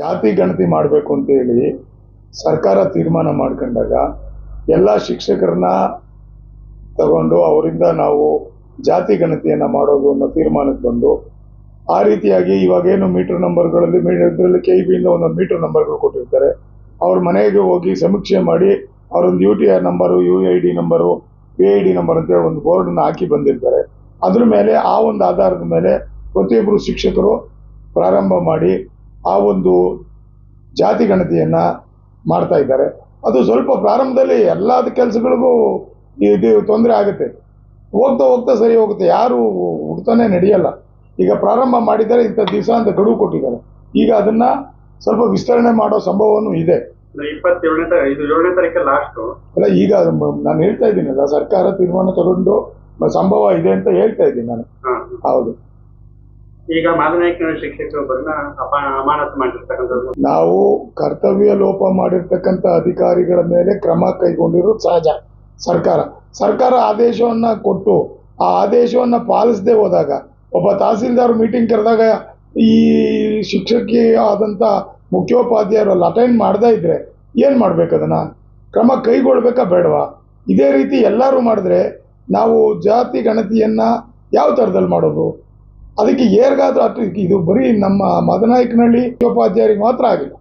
ಜಾತಿ ಗಣತಿ ಮಾಡಬೇಕು ಅಂತೇಳಿ ಸರ್ಕಾರ ತೀರ್ಮಾನ ಮಾಡ್ಕೊಂಡಾಗ ಎಲ್ಲ ಶಿಕ್ಷಕರನ್ನ ತಗೊಂಡು ಅವರಿಂದ ನಾವು ಜಾತಿ ಗಣತಿಯನ್ನು ಮಾಡೋದು ಅನ್ನೋ ತೀರ್ಮಾನಕ್ಕೆ ಬಂದು ಆ ರೀತಿಯಾಗಿ ಇವಾಗೇನು ಮೀಟರ್ ನಂಬರ್ಗಳಲ್ಲಿ ಇದರಲ್ಲಿ ಕೆ ಬಿಯಿಂದ ಒಂದೊಂದು ಮೀಟರ್ ನಂಬರ್ಗಳು ಕೊಟ್ಟಿರ್ತಾರೆ. ಅವ್ರ ಮನೆಗೆ ಹೋಗಿ ಸಮೀಕ್ಷೆ ಮಾಡಿ ಅವರೊಂದು U T R number U I D number A I D number ಅಂತೇಳಿ ಒಂದು ಬೋರ್ಡನ್ನು ಹಾಕಿ ಬಂದಿರ್ತಾರೆ. ಅದ್ರ ಮೇಲೆ ಆ ಒಂದು ಆಧಾರದ ಮೇಲೆ ಪ್ರತಿಯೊಬ್ಬರು ಶಿಕ್ಷಕರು ಪ್ರಾರಂಭ ಮಾಡಿ ಆ ಒಂದು ಜಾತಿ ಗಣತಿಯನ್ನು ಮಾಡ್ತಾ ಇದ್ದಾರೆ. ಅದು ಸ್ವಲ್ಪ ಪ್ರಾರಂಭದಲ್ಲಿ ಎಲ್ಲದ ಕೆಲಸಗಳಿಗೂ ಇದು ತೊಂದರೆ ಆಗುತ್ತೆ. ಹೋಗ್ತಾ ಹೋಗ್ತಾ ಸರಿ ಹೋಗುತ್ತೆ. ಯಾರು ಹುಡ್ತಾನೆ ನಡೆಯಲ್ಲ. ಈಗ ಪ್ರಾರಂಭ ಮಾಡಿದ್ದಾರೆ ಇಂಥ ದಿವಸ ಅಂತ ಗಡುವು ಕೊಟ್ಟಿದ್ದಾರೆ. ಈಗ ಅದನ್ನ ಸ್ವಲ್ಪ ವಿಸ್ತರಣೆ ಮಾಡೋ ಸಂಭವನೂ ಇದೆ. ಅಲ್ಲ ಈಗ ನಾನು ಹೇಳ್ತಾ ಇದ್ದೀನಲ್ಲ ಸರ್ಕಾರ ತೀರ್ಮಾನ ತಗೊಂಡು ಸಂಭವ ಇದೆ ಅಂತ ಹೇಳ್ತಾ ಇದ್ದೀನಿ ನಾನು. ಹೌದು. ಈಗ ಶಿಕ್ಷಕರು ನಾವು ಕರ್ತವ್ಯ ಲೋಪ ಮಾಡಿರ್ತಕ್ಕಂಥ ಅಧಿಕಾರಿಗಳ ಮೇಲೆ ಕ್ರಮ ಕೈಗೊಂಡಿರೋ ಸಹಜ. ಸರ್ಕಾರ. ಸರ್ಕಾರ ಆದೇಶವನ್ನ ಕೊಟ್ಟು, ಆ ಆದೇಶವನ್ನ ಪಾಲಿಸದೆ ಹೋದಾಗ, ಒಬ್ಬ ತಹಸೀಲ್ದಾರ್ ಮೀಟಿಂಗ್ ಕರೆದಾಗ ಈ ಶಿಕ್ಷಕಿ ಆದಂತ ಮುಖ್ಯೋಪಾಧ್ಯಾಯರು ಅಲ್ಲಿ ಅಟೆಂಡ್ ಮಾಡದೇ ಇದ್ರೆ ಏನು ಮಾಡ್ಬೇಕು ಅದನ್ನ? ಕ್ರಮ ಕೈಗೊಳ್ಬೇಕಾ ಬೇಡವಾ? ಇದೇ ರೀತಿ ಎಲ್ಲರೂ ಮಾಡಿದ್ರೆ ನಾವು ಜಾತಿ ಗಣತಿಯನ್ನ ಯಾವ ಥರದಲ್ಲಿ ಮಾಡೋದು? ಅದಕ್ಕೆ ಏರ್ಗಾದ್ರೂ ಅಟ್ ಇದು ಬರೀ ನಮ್ಮ ಮದನಾಯಕನಹಳ್ಳಿ ಉಪಾಧ್ಯಾಯರಿಗೆ ಮಾತ್ರ ಆಗಿಲ್ಲ.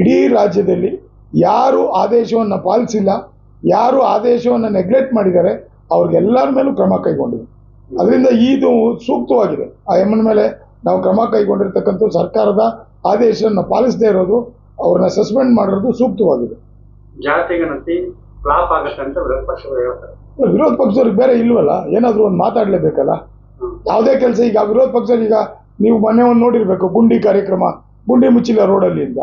ಇಡೀ ರಾಜ್ಯದಲ್ಲಿ ಯಾರು ಆದೇಶವನ್ನು ಪಾಲಿಸಿಲ್ಲ ಯಾರು ಆದೇಶವನ್ನು ನೆಗ್ಲೆಕ್ಟ್ ಮಾಡಿದ್ದಾರೆ ಅವ್ರಿಗೆಲ್ಲರ ಮೇಲೂ ಕ್ರಮ ಕೈಗೊಂಡಿದೆ. ಅದರಿಂದ ಇದು ಸೂಕ್ತವಾಗಿದೆ. ಆ ಎಮ್ಮನ ಮೇಲೆ ನಾವು ಕ್ರಮ ಕೈಗೊಂಡಿರ್ತಕ್ಕಂಥ ಸರ್ಕಾರದ ಆದೇಶವನ್ನು ಪಾಲಿಸದೇ ಇರೋದು ಅವ್ರನ್ನ ಸಸ್ಪೆಂಡ್ ಮಾಡಿರೋದು ಸೂಕ್ತವಾಗಿದೆ. ವಿರೋಧ ಪಕ್ಷದವ್ರಿಗೆ ಬೇರೆ ಇಲ್ವಲ್ಲ? ಏನಾದರೂ ಒಂದು ಮಾತಾಡಲೇಬೇಕಲ್ಲ. ಯಾವುದೇ ಕೆಲಸ ಈಗ ವಿರೋಧ ಪಕ್ಷ ಈಗ ನೀವು ಮೊನ್ನೆ ಒಂದು ನೋಡಿರಬೇಕು, ಗುಂಡಿ ಕಾರ್ಯಕ್ರಮ, ಗುಂಡಿ ಮುಚ್ಚಿಲ್ಲ ರೋಡಲ್ಲಿ ಅಂತ.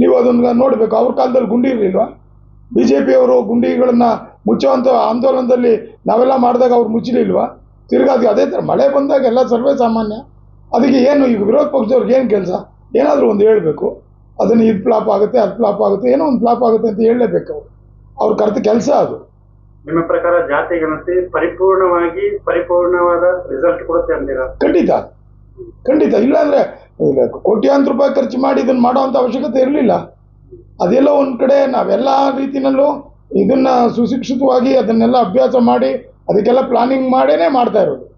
ನೀವು ಅದನ್ನ ನೋಡಬೇಕು, ಅವ್ರ ಕಾಲದಲ್ಲಿ ಗುಂಡಿ ಇರಲಿಲ್ವಾ? ಬಿ ಜೆ ಪಿಯವರು ಗುಂಡಿಗಳನ್ನ ಮುಚ್ಚುವಂಥ ಆಂದೋಲನದಲ್ಲಿ ನಾವೆಲ್ಲ ಮಾಡಿದಾಗ ಅವ್ರು ಮುಚ್ಚಲಿಲ್ವಾ ತಿರ್ಗಾ ಅದು ಥರ ಮಳೆ ಬಂದಾಗ ಎಲ್ಲ ಸರ್ವೇ ಸಾಮಾನ್ಯ. ಅದಕ್ಕೆ ಏನು ಈಗ ವಿರೋಧ ಪಕ್ಷದವ್ರಿಗೆ ಏನು ಕೆಲಸ? ಏನಾದರೂ ಒಂದು ಹೇಳಬೇಕು. ಅದನ್ನು ಇದು ಫ್ಲಾಪ್ ಆಗುತ್ತೆ, ಅದು ಫ್ಲಾಪ್ ಆಗುತ್ತೆ, ಏನೋ ಒಂದು ಫ್ಲಾಪ್ ಆಗುತ್ತೆ ಅಂತ ಹೇಳಲೇಬೇಕು ಅವರು. ಅವ್ರು ಕರೆದ ಕೆಲಸ ಅದು. ನಿಮ್ಮ ಪ್ರಕಾರ ಜಾತಿ ಗಣತಿ ಪರಿಪೂರ್ಣವಾಗಿ ಪರಿಪೂರ್ಣವಾದ ರಿಸಲ್ಟ್ ಕೊಡುತ್ತೆ ಅಂತೀರಾ? ಖಂಡಿತ. ಖಂಡಿತ. ಇಲ್ಲಾಂದ್ರೆ ಇಲ್ಲ, ಕೋಟ್ಯಾಂತರ ರೂಪಾಯಿ ಖರ್ಚು ಮಾಡಿ ಇದನ್ನ ಮಾಡೋವಂಥ ಅವಶ್ಯಕತೆ ಇರಲಿಲ್ಲ. ಅದೆಲ್ಲ ಒಂದ್ ಕಡೆ ನಾವೆಲ್ಲ ರೀತಿನಲ್ಲೂ ಇದನ್ನ ಸುಶಿಕ್ಷಿತವಾಗಿ ಅದನ್ನೆಲ್ಲ ಅಭ್ಯಾಸ ಮಾಡಿ ಅದಕ್ಕೆಲ್ಲ ಪ್ಲಾನಿಂಗ್ ಮಾಡೇನೆ ಮಾಡ್ತಾ ಇರೋದು.